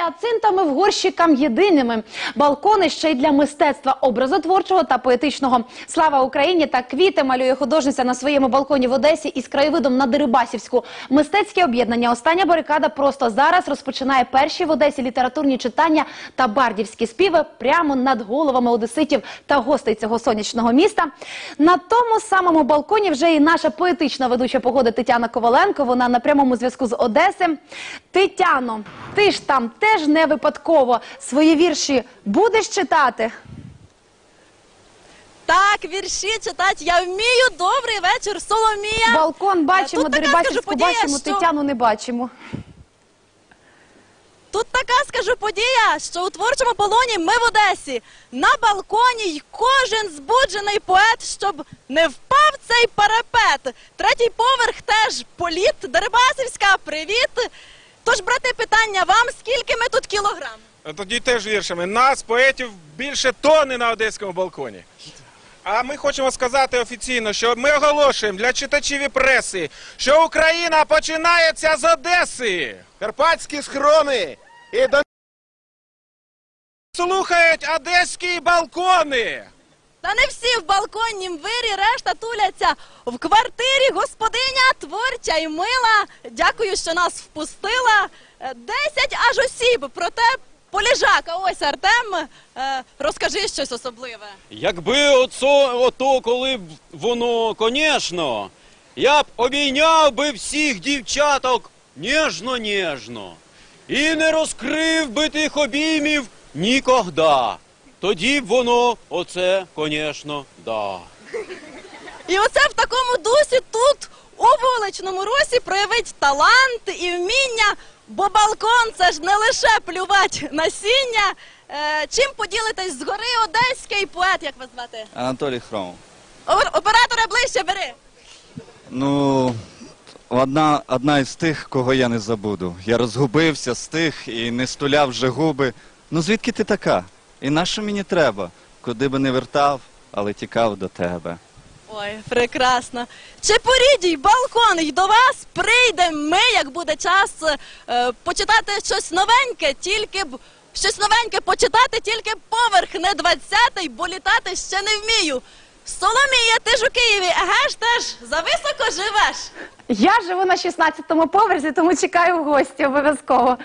гіацинтами в горщикам єдиними. Балкони ще й для мистецтва образотворчого та поетичного. Слава Україні та квіти малює художниця на своєму балконі в Одесі із краєвидом на Дерибасівську. Мистецьке об'єднання Остання барикада просто зараз розпочинає перші в Одесі літературні читання та бардівські співи прямо над головами одеситів та гостей цього сонячного міста. На тому самому балконі вже і наша поетична ведуча погоди Тетяна Коваленко. Вона на прямому зв'язку з Одеси. Тетяно, ти ж там теж не випадково свої вірші будеш читати? Так, вірші читати я вмію. Добрий вечір, Соломія. Балкон бачимо, Тут така, Дерибасівську подія, бачимо, що- Тетяну не бачимо. Тут така, скажу, подія, що у творчому полоні ми в Одесі. На балконі й кожен збуджений поет, щоб не впав цей парапет. Третій поверх теж політ. Дерибасівська, привіт. Тож, брати, питання вам, скільки ми тут кілограм? Тоді теж віршами. Нас, поетів, більше тони на одеському балконі. А ми хочемо сказати офіційно, що ми оголошуємо для читачів і преси, що Україна починається з Одеси. Карпатські схрони і до Слухають одеські балкони. Та не всі в балконнім вирі, решта туляться в квартирі. Господиня творча і мила. Дякую, що нас впустила. Е, Десять аж осіб. Проте поліжака. Ось Артем. Е, Розкажи щось особливе. Якби оцо, ото, коли б воно, конечно, я б обійняв би всіх дівчаток ніжно-ніжно і не розкрив би тих обіймів нікогда. Тоді б воно, оце, конечно, да. І оце в такому дусі тут у вуличному русі проявить талант і вміння, бо балкон це ж не лише плювать насіння. Е, чим поділитесь згори одеський поет, як вас звати? Анатолій Хромов. Овер- Оператора ближче бери. Ну, одна, одна із тих, кого я не забуду. Я розгубився з тих і не стуляв вже губи. Ну звідки ти така? І на що мені треба? Куди би не вертав, але тікав до тебе. Ой, прекрасно. Чепорідій, балкон, й до вас прийдемо ми, як буде час е, почитати щось новеньке, тільки б щось новеньке почитати, тільки поверх не двадцятий, бо літати ще не вмію. Соломія, ти ж у Києві, еге ж теж зависоко живеш. Я живу на 16-му поверсі, тому чекаю в гості обов'язково.